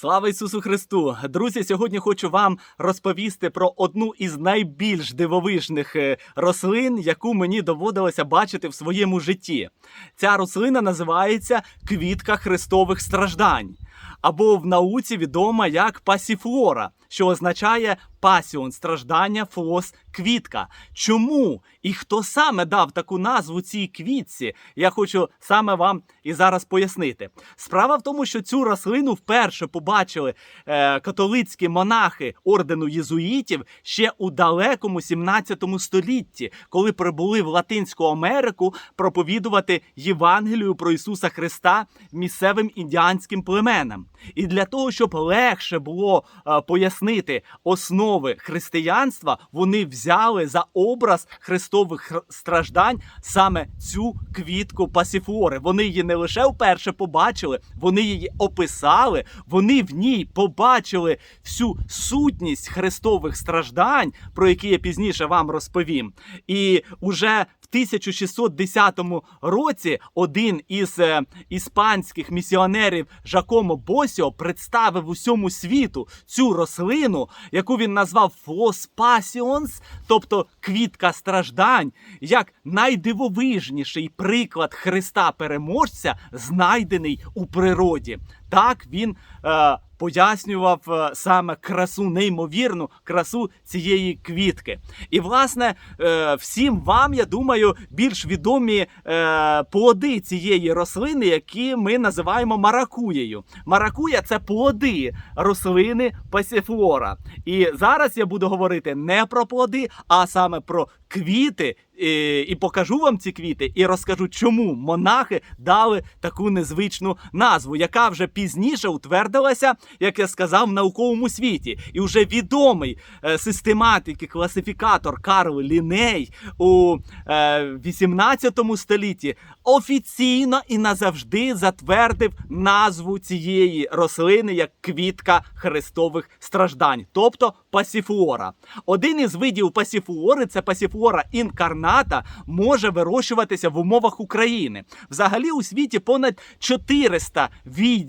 Слава Ісусу Христу! Друзі, сьогодні хочу вам розповісти про одну із найбільш дивовижних е, рослин, яку мені доводилося бачити в своєму житті. Ця рослина називається квітка христових страждань, або в науці відома як пасіфлора, що означає пасіон страждання, флос, квітка. Чому і хто саме дав таку назву цій квітці? Я хочу саме вам і зараз пояснити. Справа в тому, що цю рослину вперше побачили е, католицькі монахи ордену єзуїтів ще у далекому 17 столітті, коли прибули в Латинську Америку проповідувати Євангелію про Ісуса Христа місцевим індіанським племенам. І для того, щоб легше було пояснити основи християнства, вони взяли за образ христових страждань саме цю квітку пасіфлори. Вони її не лише вперше побачили, вони її описали, вони в ній побачили всю сутність христових страждань, про які я пізніше вам розповім. І уже в 1610 році один із е, іспанських місіонерів Жакомо Босіо представив усьому світу цю рослину, яку він назвав Флос Пасіонс, тобто квітка страждань, як найдивовижніший приклад Христа переможця, знайдений у природі. Так він е, пояснював е, саме красу, неймовірну красу цієї квітки. І, власне, е, всім вам, я думаю, більш відомі е, плоди цієї рослини, які ми називаємо маракуєю. Маракуя це плоди рослини пасіфлора. І зараз я буду говорити не про плоди, а саме про квіти. І, і покажу вам ці квіти, і розкажу, чому монахи дали таку незвичну назву, яка вже пізніше утвердилася, як я сказав, в науковому світі. І вже відомий е, систематик і класифікатор Карл Ліней у е, 18 столітті офіційно і назавжди затвердив назву цієї рослини як квітка хрестових страждань, тобто пасіфлора. Один із видів пасіфлори, це пасіфлора інкарната, може вирощуватися в умовах України. Взагалі у світі понад 400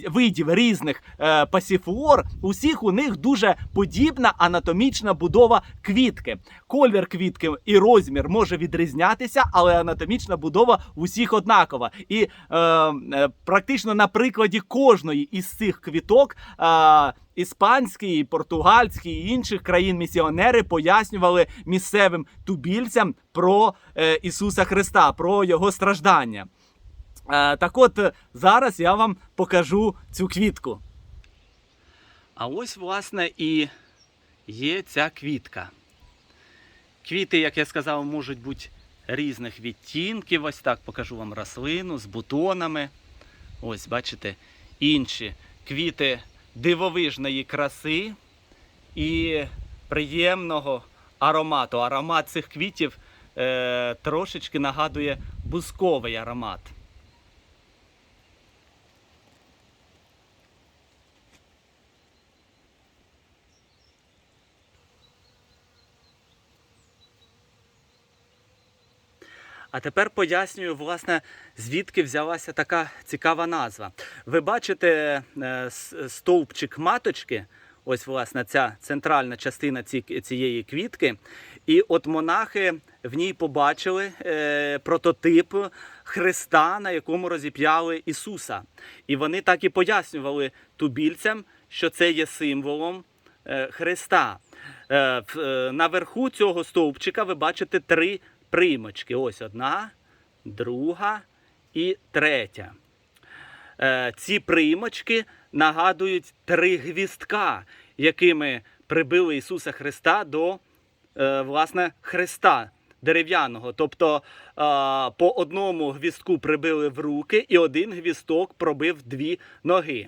видів різних е, пасіфлор. Усіх у них дуже подібна анатомічна будова квітки. Колір квітки і розмір може відрізнятися, але анатомічна будова усіх однакова. І е, е, практично на прикладі кожної із цих квіток. Е, Іспанські, португальські і інших країн місіонери пояснювали місцевим тубільцям про е, Ісуса Христа, про його страждання. Е, так от зараз я вам покажу цю квітку. А ось, власне, і є ця квітка. Квіти, як я сказав, можуть бути різних відтінків. Ось так покажу вам рослину з бутонами. Ось, бачите, інші квіти дивовижної краси і приємного аромату. Аромат цих квітів е, трошечки нагадує бузковий аромат. А тепер пояснюю, власне, звідки взялася така цікава назва. Ви бачите е, стовпчик маточки, ось, власне, ця центральна частина цієї квітки. І от монахи в ній побачили е, прототип Христа, на якому розіп'яли Ісуса. І вони так і пояснювали тубільцям, що це є символом е, Христа. Наверху цього стовпчика ви бачите три примочки. Ось одна, друга і третя. Е, Ці примочки нагадують три гвістка, якими прибили Ісуса Христа до е, власне Христа дерев'яного. Тобто е, по одному гвістку прибили в руки, і один гвісток пробив дві ноги.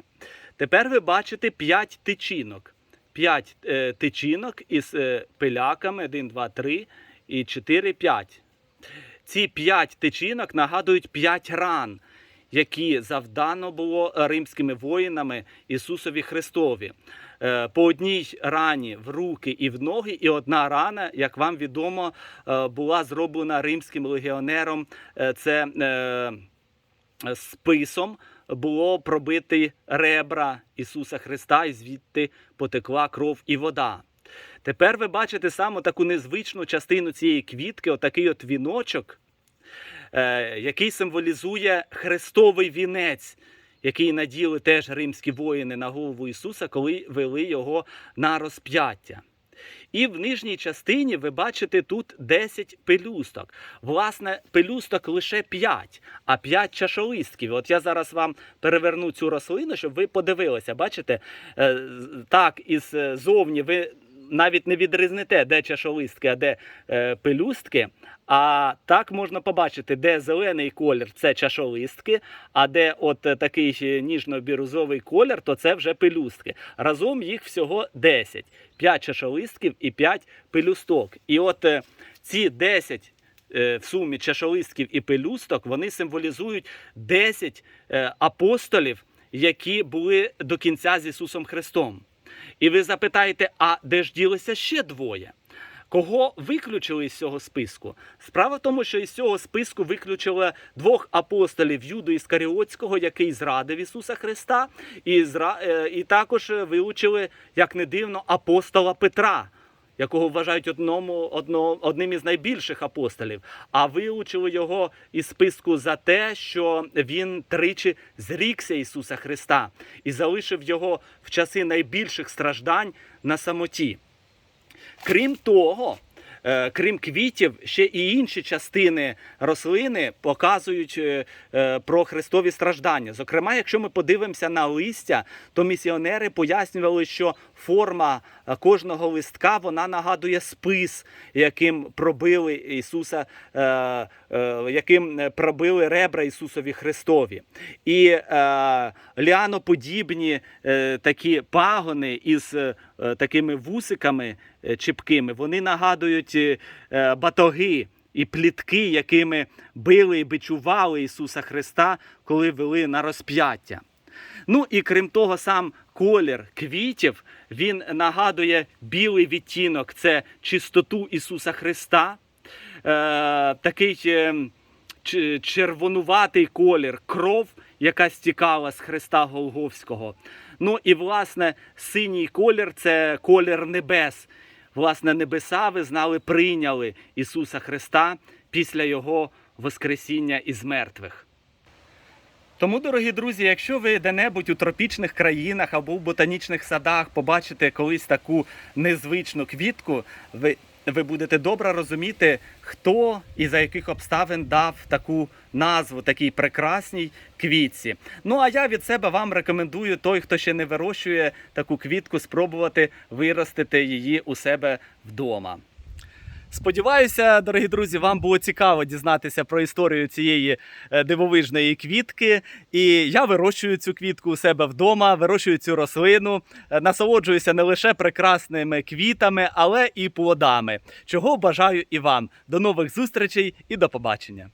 Тепер ви бачите п'ять тичинок. П'ять тичинок із пиляками: 1, 2, 3 і 4, 5. Ці п'ять тичинок нагадують п'ять ран, які завдано було римськими воїнами Ісусові Христові. Е, По одній рані в руки і в ноги, і одна рана, як вам відомо, е, була зроблена римським легіонером. Е, Це списом було пробити ребра Ісуса Христа, і звідти потекла кров і вода. Тепер ви бачите саме таку незвичну частину цієї квітки, отакий от віночок, е, який символізує хрестовий вінець, який наділи теж римські воїни на голову Ісуса, коли вели його на розп'яття. І в нижній частині ви бачите тут 10 пелюсток. Власне, пелюсток лише 5, а 5 чашолистків. От я зараз вам переверну цю рослину, щоб ви подивилися. Бачите, Е, так, із е, ви навіть не відрізнете, де чашолистки, а де е, пелюстки. А так можна побачити, де зелений колір це чашолистки, а де от е, такий е, ніжно-бірузовий колір, то це вже пелюстки. Разом їх всього 10. 5 чашолистків і 5 пелюсток. І от е, ці 10 е, в сумі чашолистків і пелюсток вони символізують 10 е, апостолів, які були до кінця з Ісусом Христом. І ви запитаєте, а де ж ділися ще двоє? Кого виключили з цього списку? Справа в тому, що із цього списку виключили двох апостолів Юду Іскаріотського, який зрадив Ісуса Христа, і, зра... е, і також вилучили, як не дивно, апостола Петра, якого вважають одному, одно, одним із найбільших апостолів. А вилучили його із списку за те, що він тричі зрікся Ісуса Христа і залишив його в часи найбільших страждань на самоті. Крім того, крім квітів, ще і інші частини рослини показують е, е, про Христові страждання. Зокрема, якщо ми подивимося на листя, то місіонери пояснювали, що форма е, кожного листка вона нагадує спис, яким пробили Ісуса, е, е, яким е, пробили ребра Ісусові Христові. І е, ліаноподібні е, такі пагони із е, такими вусиками е, чіпкими, вони нагадують е, е, батоги і плітки, якими били і бичували Ісуса Христа, коли вели на розп'яття. Ну і крім того, сам колір квітів він нагадує білий відтінок це чистоту Ісуса Христа. Е, такий е, червонуватий колір, кров, яка стікала з Христа Голговського. Ну і власне синій колір це колір небес. Власне, небеса, ви знали, прийняли Ісуса Христа після Його Воскресіння із мертвих. Тому, дорогі друзі, якщо ви де-небудь у тропічних країнах або в ботанічних садах побачите колись таку незвичну квітку, ви, ви будете добре розуміти, хто і за яких обставин дав таку назву такій прекрасній квітці. Ну а я від себе вам рекомендую той, хто ще не вирощує таку квітку, спробувати виростити її у себе вдома. Сподіваюся, дорогі друзі, вам було цікаво дізнатися про історію цієї е, дивовижної квітки. І я вирощую цю квітку у себе вдома, вирощую цю рослину, е, насолоджуюся не лише прекрасними квітами, але і плодами. Чого бажаю і вам. До нових зустрічей і до побачення.